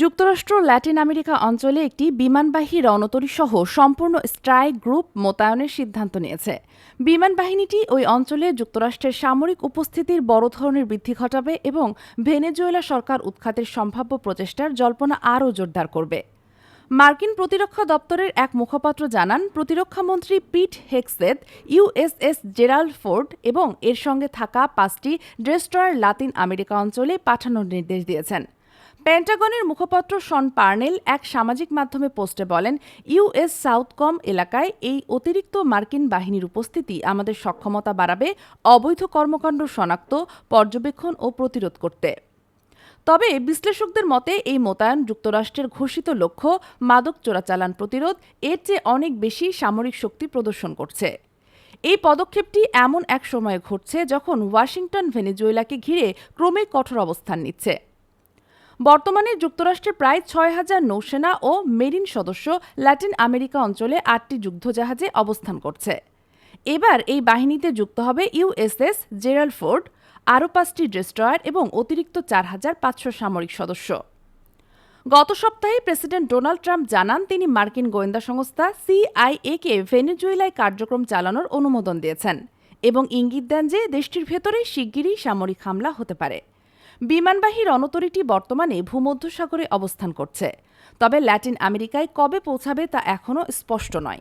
যুক্তরাষ্ট্র, Latin America অঞ্চলে একটি বিমানবাহী রণতরী সহ সম্পূর্ণ স্ট্রাইক গ্রুপ মোতায়েনের সিদ্ধান্ত নিয়েছে। বিমান বাহিনীটি ওই অঞ্চলে যুক্তরাষ্ট্রের সামরিক উপস্থিতির বড় ধরনের বৃদ্ধি ঘটাবে এবং ভেনেজুয়েলা সরকার উৎখাতের সম্ভাব্য প্রচেষ্টার জল্পনা আরও জোরদার করবে। মার্কিন প্রতিরক্ষা দপ্তরের এক মুখপাত্র জানান প্রতিরক্ষামন্ত্রী Pete Hegseth USS Gerald Ford এবং এর সঙ্গে থাকা পাঁচটি ডেস্ট্রয়ার লাতিন আমেরিকা অঞ্চলে পাঠানোর নির্দেশ দিয়েছেন। পেন্টাগনের মুখপাত্র শন পার্নেল এক সামাজিক মাধ্যমে পোস্টে বলেন ইউএস সাউথকম এলাকায় এই অতিরিক্ত মার্কিন বাহিনীর উপস্থিতি আমাদের সক্ষমতা বাড়াবে অবৈধ কর্মকাণ্ড শনাক্ত, পর্যবেক্ষণ ও প্রতিরোধ করতে। তবে বিশ্লেষকদের মতে, এই মোতায়েন যুক্তরাষ্ট্রের ঘোষিত লক্ষ্য মাদক চোরাচালান প্রতিরোধ, এর চেয়ে অনেক বেশি সামরিক শক্তি প্রদর্শন করছে। এই পদক্ষেপটি এমন এক সময়ে ঘটছে যখন ওয়াশিংটন ভেনেজুয়েলাকে ঘিরে ক্রমে কঠোর অবস্থান নিচ্ছে। বর্তমানে যুক্তরাষ্ট্রের প্রায় ছয় হাজার নৌসেনা ও মেরিন সদস্য ল্যাটিন আমেরিকা অঞ্চলে আটটি যুদ্ধজাহাজে অবস্থান করছে। এবার এই বাহিনীতে যুক্ত হবে ইউএসএস জেরাল্ড ফোর্ড, আরও পাঁচটি ডেস্ট্রয়ার এবং অতিরিক্ত চার হাজার পাঁচশো সামরিক সদস্য। গত সপ্তাহে প্রেসিডেন্ট ডোনাল্ড ট্রাম্প জানান, তিনি মার্কিন গোয়েন্দা সংস্থা সিআইএকে ভেনেজুয়েলায় কার্যক্রম চালানোর অনুমোদন দিয়েছেন এবং ইঙ্গিত দেন যে দেশটির ভেতরে শিগগিরই সামরিক হামলা হতে পারে। বিমানবাহী রণতরীটি বর্তমানে ভূমধ্যসাগরে অবস্থান করছে। তবে ল্যাটিন আমেরিকায় কবে পৌঁছাবে তা এখনও স্পষ্ট নয়।